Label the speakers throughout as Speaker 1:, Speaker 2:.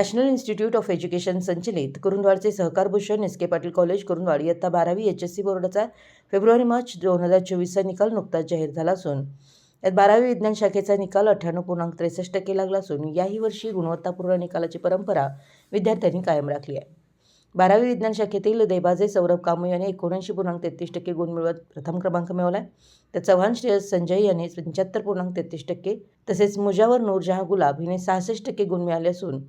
Speaker 1: National institute of education संचलित कुरुंदवाडचे सहकार Bhushan S K Patil college Kurundwad इयत्ता बारावी एच एस सी बोर्डाचा फेब्रुवारी मार्च दोन हजार चोवीसचा निकाल नुकताच जाहीर झाला असून यात बारावी विज्ञान शाखेचा निकाल अठ्ठ्याण्णव पूर्णांक त्रेसष्ट टक्के लागला असून याही वर्षी गुणवत्तापूर्ण निकालाची परंपरा विद्यार्थ्यांनी कायम राखली आहे. बारावी विज्ञान शाखेतील देबाजे सौरभ कामू याने एकोणऐंशी पूर्णांक तेहतीस टक्के गुण मिळवत प्रथम क्रमांक मिळवला आहे. तर चव्हाण श्रेयस संजय यांनी पंच्याहत्तर पूर्णांक तेहतीस टक्के तसेच मुजावर नूरजहा गुलाब हिने सहासष्ट टक्के गुण मिळाले असून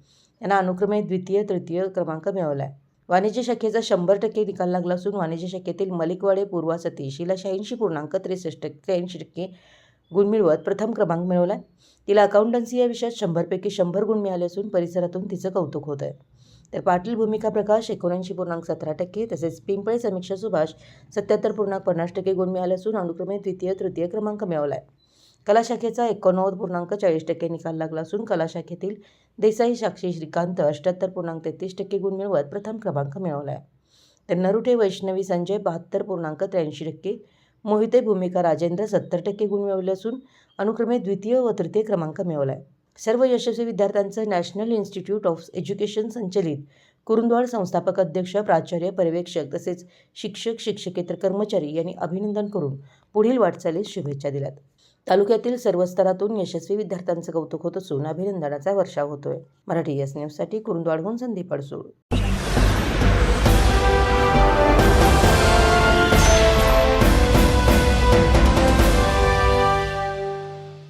Speaker 1: यांना अनुक्रमे द्वितीय तृतीय क्रमांक मिळवला आहे वाणिज्य शाखेचा शंभर टक्के निकाल लागला असून वाणिज्य शाखेतील मलिकवाडे पूर्वा सतीशीला शहाऐंशी पूर्णांक त्रेसष्ट त्र्याऐंशी टक्के गुण मिळवत प्रथम क्रमांक मिळवला आहे तिला अकाउंटन्सी या विषयात शंभरपैकी शंभर गुण मिळाले असून परिसरातून तिचं कौतुक होत आहे तर पाटील भूमिका प्रकाश एकोणऐंशी पूर्णांक सतरा टक्के तसेच पिंपळे समीक्षा सुभाष सत्याहत्तर पूर्णांक पन्नास टक्के गुण मिळाले असून अनुक्रमे द्वितीय तृतीय क्रमांक मिळवला आहे कला शाखेचा एकोणनव्वद पूर्णांक चाळीस टक्के निकाल लागला असून कला शाखेतील देसाई साक्षी श्रीकांत अठ्ठ्याहत्तर पूर्णांक तेहतीस टक्के गुण मिळवत प्रथम क्रमांक मिळवला आहे तर नरुटे वैष्णवी संजय बहात्तर पूर्णांक त्र्याऐंशी टक्के मोहिते भूमिका राजेंद्र सत्तर टक्के गुण मिळवले असून अनुक्रमे द्वितीय व तृतीय क्रमांक मिळवला आहे सर्व यशस्वी विद्यार्थ्यांचं नॅशनल इन्स्टिट्यूट ऑफ एज्युकेशन संचलित कुरुंदवाड संस्थापक अध्यक्ष प्राचार्य पर्यवेक्षक तसेच शिक्षक शिक्षकेतर कर्मचारी यांनी अभिनंदन करून पुढील वाटचालीस शुभेच्छा दिल्यात. तालुक्यातील सर्व स्तरातून यशस्वी विद्यार्थ्यांचं कौतुक होत असून अभिनंदनाचा वर्षाव होतोय. मराठी एस न्यूजसाठी कुरुंदवाडहून संदीप अडसूळ.